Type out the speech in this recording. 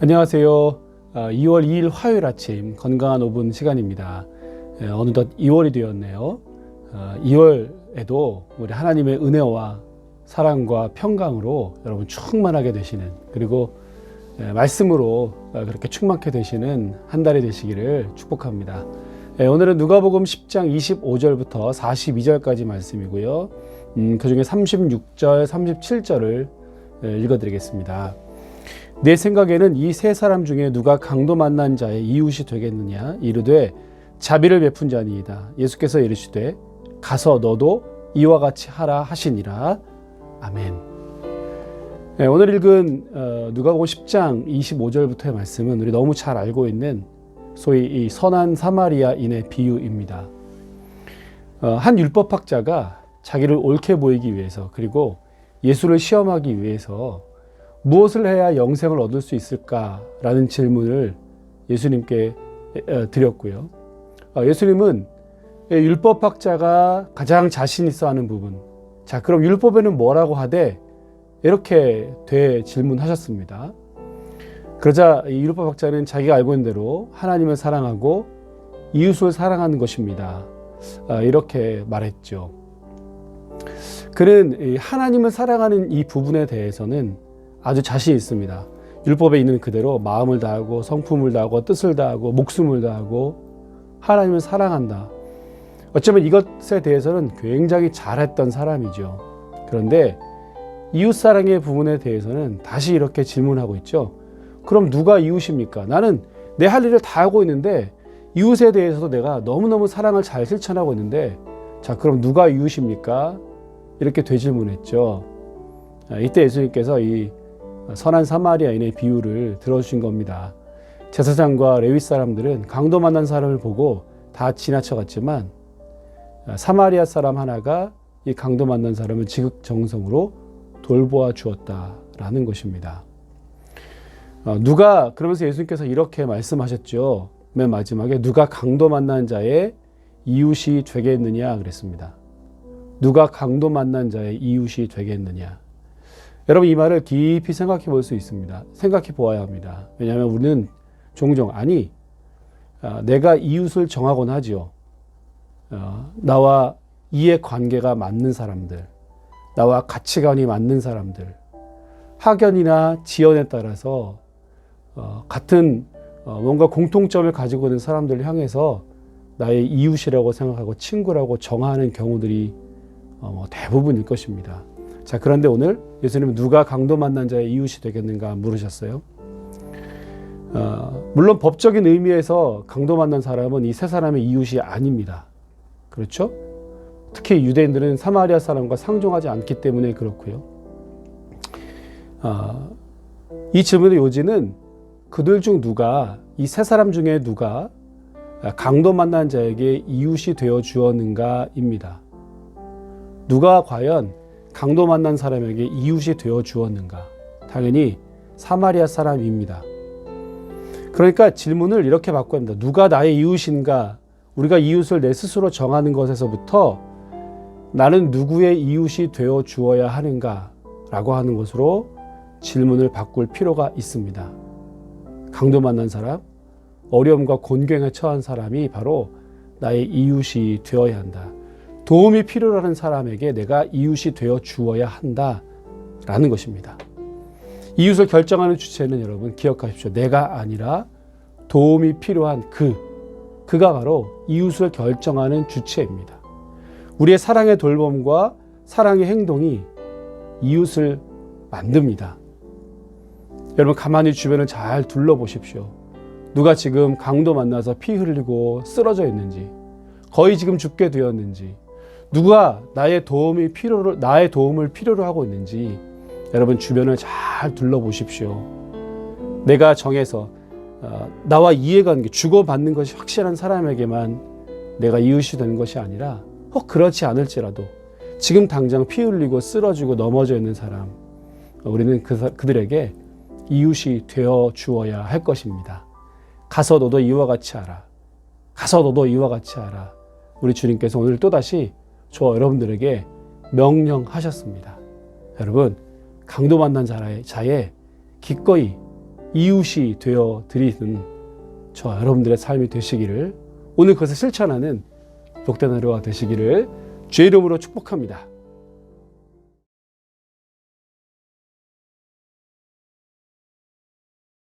안녕하세요. 2월 2일 화요일 아침 건강한 5분 시간입니다. 예, 어느덧 2월이 되었네요. 2월에도 우리 하나님의 은혜와 사랑과 평강으로 여러분 충만하게 되시는 그리고 예, 말씀으로 어, 그렇게 충만케 되시는 한 달이 되시기를 축복합니다. 예, 오늘은 누가복음 10장 25절부터 42절까지 말씀이고요. 음, 그 중에 36절, 37절을 읽어드리겠습니다. 내 생각에는 이 세 사람 중에 누가 강도 만난 자의 이웃이 되겠느냐 이르되 자비를 베푼 자니이다. 예수께서 이르시되 가서 너도 이와 같이 하라 하시니라. 아멘. 네, 오늘 읽은 어, 누가복음 10장 25절부터의 말씀은 우리 너무 잘 알고 있는 소위 이 선한 사마리아인의 비유입니다. 어, 한 율법학자가 자기를 옳게 보이기 위해서 그리고 예수를 시험하기 위해서 무엇을 해야 영생을 얻을 수 있을까라는 질문을 예수님께 드렸고요. 어, 예수님은 율법학자가 가장 자신 있어 하는 부분. 자, 그럼 율법에는 뭐라고 하되 이렇게 되 질문하셨습니다. 그러자 율법학자는 자기가 알고 있는 대로 하나님을 사랑하고 이웃을 사랑하는 것입니다. 어, 이렇게 말했죠. 그는 하나님을 사랑하는 이 부분에 대해서는 아주 자신 있습니다. 율법에 있는 그대로 마음을 다하고 성품을 다하고 뜻을 다하고 목숨을 다하고 하나님을 사랑한다. 어쩌면 이것에 대해서는 굉장히 잘했던 사람이죠. 그런데 이웃 사랑의 부분에 대해서는 다시 이렇게 질문하고 있죠. 그럼 누가 이웃입니까? 나는 내 할 일을 다 하고 있는데 이웃에 대해서도 내가 너무너무 사랑을 잘 실천하고 있는데 자, 그럼 누가 이웃입니까? 이렇게 되질문했죠. 아, 이때 예수님께서 이 선한 사마리아인의 비유를 들어주신 겁니다. 제사장과 레위 사람들은 강도 만난 사람을 보고 다 지나쳐갔지만 사마리아 사람 하나가 이 강도 만난 사람을 지극정성으로 돌보아 주었다라는 것입니다. 어, 누가 그러면서 예수님께서 이렇게 말씀하셨죠. 맨 마지막에 누가 강도 만난 자의 이웃이 되겠느냐 그랬습니다. 누가 강도 만난 자의 이웃이 되겠느냐. 여러분 이 말을 깊이 생각해 볼 수 있습니다. 생각해 보아야 합니다. 왜냐하면 우리는 종종 아니 아, 내가 이웃을 정하곤 하지요. 어, 나와 이해 관계가 맞는 사람들, 나와 가치관이 맞는 사람들, 학연이나 지연에 따라서 어, 같은 어, 뭔가 공통점을 가지고 있는 사람들을 향해서 나의 이웃이라고 생각하고 친구라고 정하는 경우들이 뭐 대부분일 것입니다. 자, 그런데 오늘 예수님은 누가 강도 만난 자의 이웃이 되겠는가 물으셨어요. 어, 물론 법적인 의미에서 강도 만난 사람은 이 세 사람의 이웃이 아닙니다. 그렇죠? 특히 유대인들은 사마리아 사람과 상종하지 않기 때문에 그렇고요. 어, 이 질문의 요지는 그들 중 누가 이 세 사람 중에 누가 강도 만난 자에게 이웃이 되어 주었는가입니다. 누가 과연 강도 만난 사람에게 이웃이 되어 주었는가? 당연히 사마리아 사람입니다. 그러니까 질문을 이렇게 바꿔야 합니다. 누가 나의 이웃인가? 우리가 이웃을 내 스스로 정하는 것에서부터 나는 누구의 이웃이 되어 주어야 하는가? 라고 하는 것으로 질문을 바꿀 필요가 있습니다. 강도 만난 사람, 어려움과 곤경에 처한 사람이 바로 나의 이웃이 되어야 한다. 도움이 필요하는 사람에게 내가 이웃이 되어 주어야 한다라는 것입니다. 이웃을 결정하는 주체는 여러분 기억하십시오. 내가 아니라 도움이 필요한 그, 그가 바로 이웃을 결정하는 주체입니다. 우리의 사랑의 돌봄과 사랑의 행동이 이웃을 만듭니다. 여러분 가만히 주변을 잘 둘러보십시오. 누가 지금 강도 만나서 피 흘리고 쓰러져 있는지, 거의 지금 죽게 되었는지, 누가 나의 도움이 필요로 나의 도움을 필요로 하고 있는지 여러분 주변을 잘 둘러보십시오. 내가 정해서 어, 나와 이해관계 주고받는 것이 확실한 사람에게만 내가 이웃이 되는 것이 아니라 혹 그렇지 않을지라도 지금 당장 피 흘리고 쓰러지고 넘어져 있는 사람 우리는 그, 그들에게 이웃이 되어 주어야 할 것입니다. 가서 너도 이와 같이 하라. 가서 너도 이와 같이 하라. 우리 주님께서 오늘 또다시 저 여러분들에게 명령하셨습니다. 여러분, 강도 만난 자의 기꺼이 이웃이 되어 드리는 저 여러분들의 삶이 되시기를 오늘 그것을 실천하는 복된 하루가 되시기를 주의 이름으로 축복합니다.